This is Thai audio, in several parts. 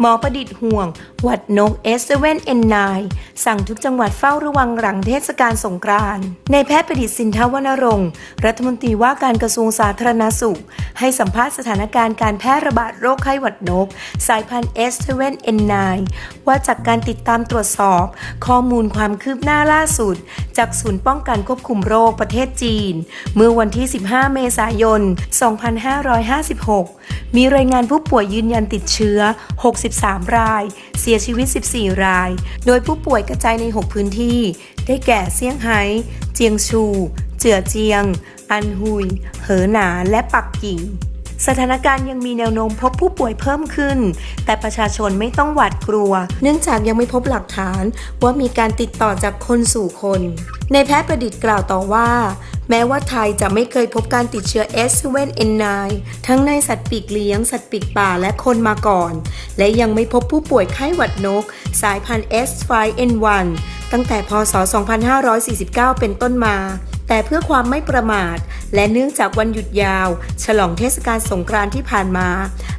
หมอประดิษฐ์ห่วงหวัดนก S7N9 สั่งทุกจังหวัดเฝ้าระวังหลังเทศกาลสงกรานต์ในแพทย์ประดิษฐ์สินทวรรณรงค์รัฐมนตรีว่าการกระทรวงสาธารณสุข ให้สัมภาษณ์สถานการณ์การแพร่ระบาดโรคไข้หวัดนก สายพันธุ์ S7N9 ว่าจากการติดตามตรวจสอบ ข้อมูลความคืบหน้าล่าสุด จากศูนย์ป้องกันควบคุมโรคประเทศจีน เมื่อวันที่ 15 เมษายน 2556 มีรายงานผู้ป่วยยืนยันติดเชื้อ 60 63ราย เสียชีวิต 14 ราย โดยผู้ป่วยกระจายใน 6 พื้นที่ ได้แก่เซี่ยงไฮ้ เจียงชู เจือเจียง อันฮุย เหอหนา และปักกิ่งสถานการณ์ยังมีแนวโน้มพบผู้ป่วยเพิ่มขึ้น แต่ประชาชนไม่ต้องหวาดกลัว เนื่องจากยังไม่พบหลักฐานว่ามีการติดต่อจากคนสู่คน ในแพทย์ประดิษฐ์กล่าวต่อว่า แม้ว่าไทยจะไม่เคยพบการติดเชื้อ S7N9 ทั้งในสัตว์ปีกเลี้ยง สัตว์ปีกป่าและคนมาก่อน และยังไม่พบผู้ป่วยไข้หวัดนก สายพันธุ์ S5N1 ตั้งแต่พศ 2549 เป็นต้นมา แต่เพื่อความไม่ประมาท และเนื่องจากวันหยุดยาว ฉลองเทศกาลสงกรานต์ที่ผ่านมา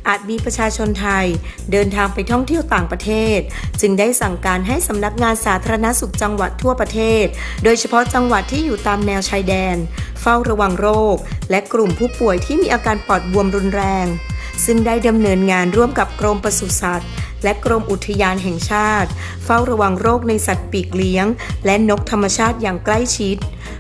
อาจมีประชาชนไทย เดินทางไปท่องเที่ยวต่างประเทศ จึงได้สั่งการให้สำนักงานสาธารณสุขจังหวัดทั่วประเทศ โดยเฉพาะจังหวัดที่อยู่ตามแนวชายแดน เฝ้าระวังโรค และกลุ่มผู้ป่วยที่มีอาการปอดบวมรุนแรง ซึ่งได้ดำเนินงานร่วมกับกรมปศุสัตว์และกรมอุทยานแห่งชาติ เฝ้าระวังโรคในสัตว์ปีกเลี้ยง และนกธรรมชาติอย่างใกล้ชิด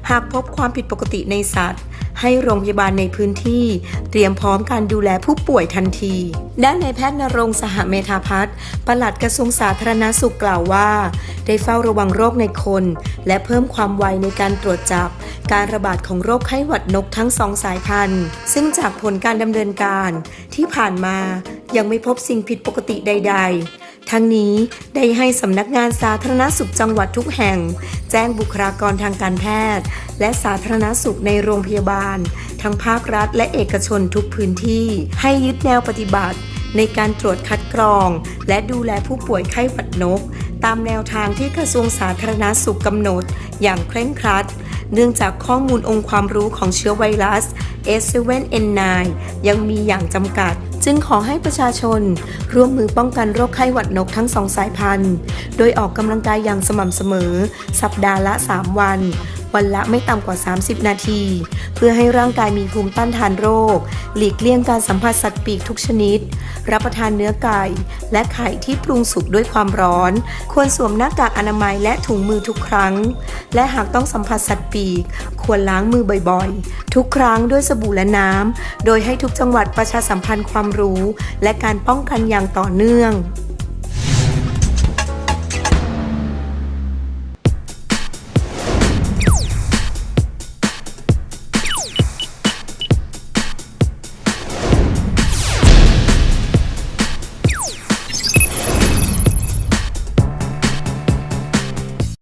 หากพบความผิดปกติในสัตว์ ให้โรงพยาบาลในพื้นที่ เตรียมพร้อมการดูแลผู้ป่วยทันที ด้านนายแพทย์นรงสหเมธาพัฒน์ปลัดกระทรวงสาธารณสุขกล่าวว่า ได้เฝ้าระวังโรคในคน และเพิ่มความไวในการตรวจจับ การระบาดของโรคไข้หวัดนกทั้งสองสายพันธุ์ ซึ่งจากผลการดำเนินการที่ผ่านมายังไม่พบสิ่งผิดปกติใด ๆ ทั้งนี้ได้ให้สำนักงานสาธารณสุขจังหวัดทุกแห่ง แจ้งบุคลากรทางการแพทย์ และสาธารณสุขในโรงพยาบาล ทั้งภาครัฐและเอกชนทุกพื้นที่ ให้ยึดแนวปฏิบัติ ในการตรวจคัดกรอง และดูแลผู้ป่วยไข้หวัดนก ตามแนวทางที่กระทรวงสาธารณสุขกำหนด อย่างเคร่งครัด เนื่องจากข้อมูลองค์ความรู้ของเชื้อไวรัส S7N9 ยังมีอย่างจำกัด จึงขอให้ประชาชน ร่วมมือป้องกันโรคไข้หวัดนกทั้งสองสายพันธุ์ โดยออกกำลังกายอย่างสม่ำเสมอ สัปดาห์ละ 3 วัน วันละไม่ต่ำกว่า 30 นาที เพื่อให้ร่างกายมีภูมิต้านทานโรค หลีกเลี่ยงการสัมผัสสัตว์ปีกทุกชนิด รับประทานเนื้อไก่ และไข่ที่ปรุงสุกด้วยความร้อน ควรสวมหน้ากากอนามัยและถุงมือทุกครั้ง และหากต้องสัมผัสสัตว์ปีก ควรล้างมือบ่อยๆ ทุกครั้งด้วยสบู่และน้ำโดยให้ทุกจังหวัดประชาสัมพันธ์ความรู้ และการป้องกันอย่างต่อเนื่อง